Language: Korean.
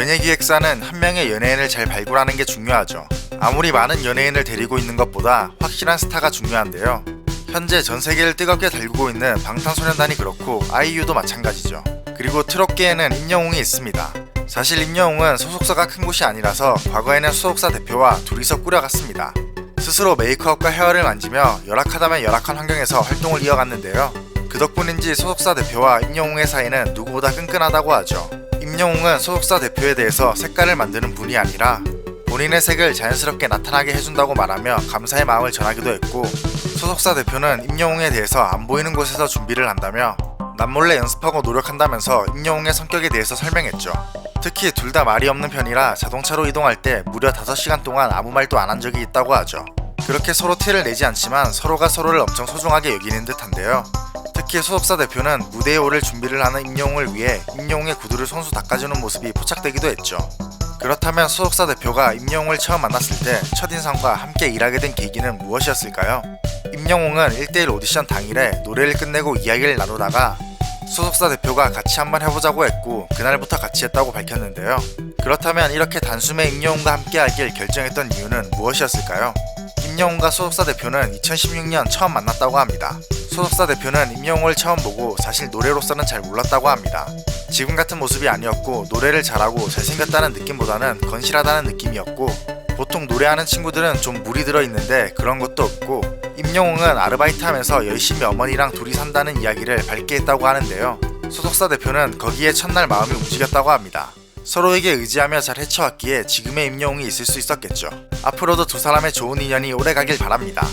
연예기획사는 한 명의 연예인을 잘 발굴하는 게 중요하죠. 아무리 많은 연예인을 데리고 있는 것보다 확실한 스타가 중요한데요. 현재 전 세계를 뜨겁게 달구고 있는 방탄소년단이 그렇고 아이유도 마찬가지죠. 그리고 트롯계에는 임영웅이 있습니다. 사실 임영웅은 소속사가 큰 곳이 아니라서 과거에는 소속사 대표와 둘이서 꾸려갔습니다. 스스로 메이크업과 헤어를 만지며 열악하다면 열악한 환경에서 활동을 이어갔는데요. 그 덕분인지 소속사 대표와 임영웅의 사이는 누구보다 끈끈하다고 하죠. 임영웅은 소속사 대표에 대해서 색깔을 만드는 분이 아니라 본인의 색을 자연스럽게 나타나게 해준다고 말하며 감사의 마음을 전하기도 했고 소속사 대표는 임영웅에 대해서 안 보이는 곳에서 준비를 한다며 남몰래 연습하고 노력한다면서 임영웅의 성격에 대해서 설명했죠. 특히 둘 다 말이 없는 편이라 자동차로 이동할 때 무려 5시간 동안 아무 말도 안 한 적이 있다고 하죠. 그렇게 서로 티를 내지 않지만 서로가 서로를 엄청 소중하게 여기는 듯한데요. 특히 소속사 대표는 무대에 오를 준비를 하는 임영웅을 위해 임영웅의 구두를 손수 닦아주는 모습이 포착되기도 했죠. 그렇다면 소속사 대표가 임영웅을 처음 만났을 때 첫인상과 함께 일하게 된 계기는 무엇이었을까요? 임영웅은 1대1 오디션 당일에 노래를 끝내고 이야기를 나누다가 소속사 대표가 같이 한번 해보자고 했고 그날부터 같이 했다고 밝혔는데요. 그렇다면 이렇게 단숨에 임영웅과 함께 하길 결정했던 이유는 무엇이었을까요? 임영웅과 소속사 대표는 2016년 처음 만났다고 합니다. 소속사 대표는 임영웅을 처음 보고 사실 노래로서는 잘 몰랐다고 합니다. 지금 같은 모습이 아니었고 노래를 잘하고 잘생겼다는 느낌보다는 건실하다는 느낌이었고 보통 노래하는 친구들은 좀 물이 들어 있는데 그런 것도 없고 임영웅은 아르바이트 하면서 열심히 어머니랑 둘이 산다는 이야기를 밝게 했다고 하는데요. 소속사 대표는 거기에 첫날 마음이 움직였다고 합니다. 서로에게 의지하며 잘 헤쳐왔기에 지금의 임영웅이 있을 수 있었겠죠. 앞으로도 두 사람의 좋은 인연이 오래 가길 바랍니다.